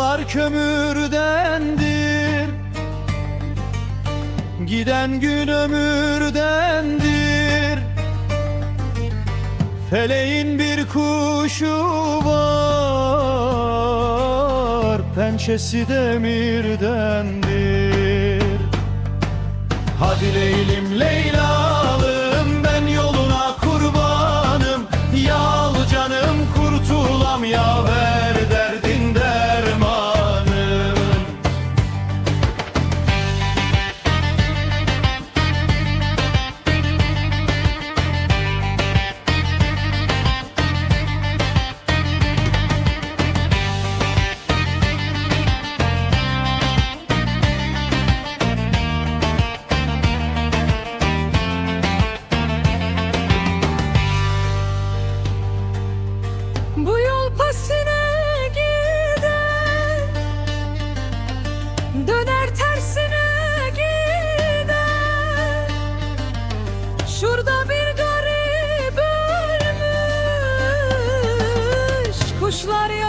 Yollar kömürdendir. Giden gün ömürdendir. Feleğin bir kuşu var Pençesi demirdendir. Hadi Leylim Leyla'lım what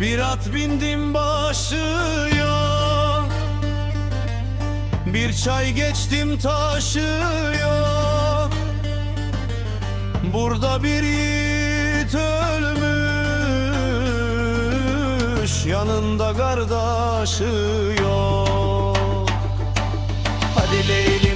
Bir at bindim başıyor Bir çay geçtim taşıyor Burada bir yiğit ölmüş Yanında kardeşi yok. Hadi Leylim